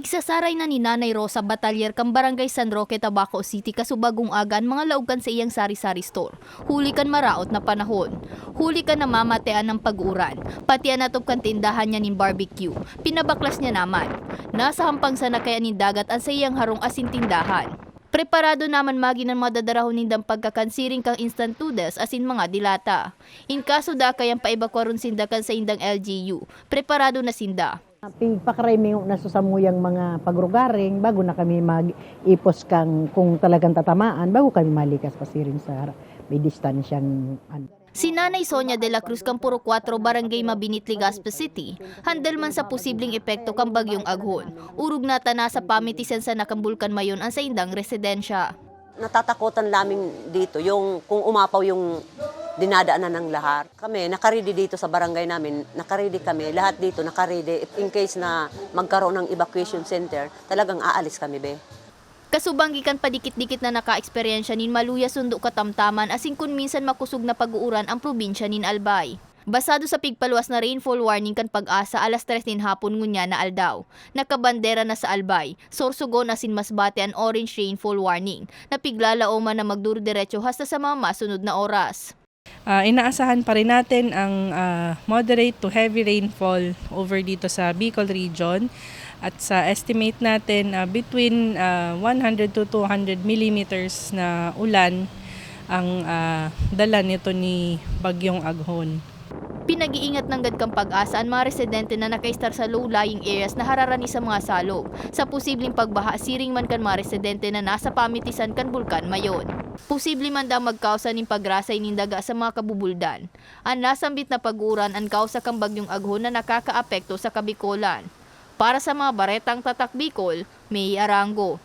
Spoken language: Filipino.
Pigsasaray na ni Nanay Rosa Batalyer kang Barangay San Roque, Tabaco City kasubagong agan mga laugan sa iyang sari-sari store. Huli kan maraot na panahon. Huli kan namamatean ng pag-uran. Pati anatop kan tindahan niya nin barbecue. Pinabaklas niya naman. Nasa hampang sa nakayan nin dagat ang sa iyang harong asin tindahan. Preparado naman magi ng madadarahon nindang pagkakansiring kang instant noodles asin mga dilata. In kaso da kayang paibakwaron sindakan sa indang LGU, preparado na sinda. Pagpakaray na susamuyang mga pagrugaring bago na kami mag-ipos kang kung talagang tatamaan bago kami malikas pasiring sa may distansyang ano. Si Nanay Sonia de la Cruz kang puro 4 barangay Mabinit, Legazpi City, handal man sa posibleng epekto kang bagyong aghon. Urog na tana sa pamitisan sa nakambulkan mayon ang sa indang residensya. natatakutan laming dito yung kung umapaw yung dinadaanan ng lahat. Kami, nakaredy dito sa barangay namin, nakaredy kami, lahat dito nakaredy. In case na magkaroon ng evacuation center, talagang aalis kami, be. Kasubanggikan padikit-dikit na naka-eksperyensya nin maluya sundo katamtaman asing kun minsan makusog na pag-uuran ang probinsya nin Albay. Basado sa pigpaluwas na rainfall warning kan pag-asa alas 3 nin hapon ngunya na aldaw. Nakabandera na sa Albay. Sorsogon asin masbate ang orange rainfall warning. Napiglalaoman na magduro-diretso hasta sa mga masunod na oras. Ah, inaasahan pa rin natin ang ah, moderate to heavy rainfall over dito sa Bicol region at sa estimate natin ah, between ah, 100 to 200 millimeters na ulan ang ah, dala nito ni Bagyong Aghon. Pinag-iingat ng gadkang pag-asa ang mga residente na nakaistar sa low-lying areas na hararani sa mga salog. Sa posibleng pagbaha, siring man kan mga residente na nasa pamitisan kan bulkan mayon. Posible man daw magkausa ning pagrasay ning daga sa mga kabubuldan. Ang nasambit na pag-uran ang kausa kang bagyong aghon na nakakaapekto sa Kabikolan. Para sa mga baretang tatak Bicol, May Arango.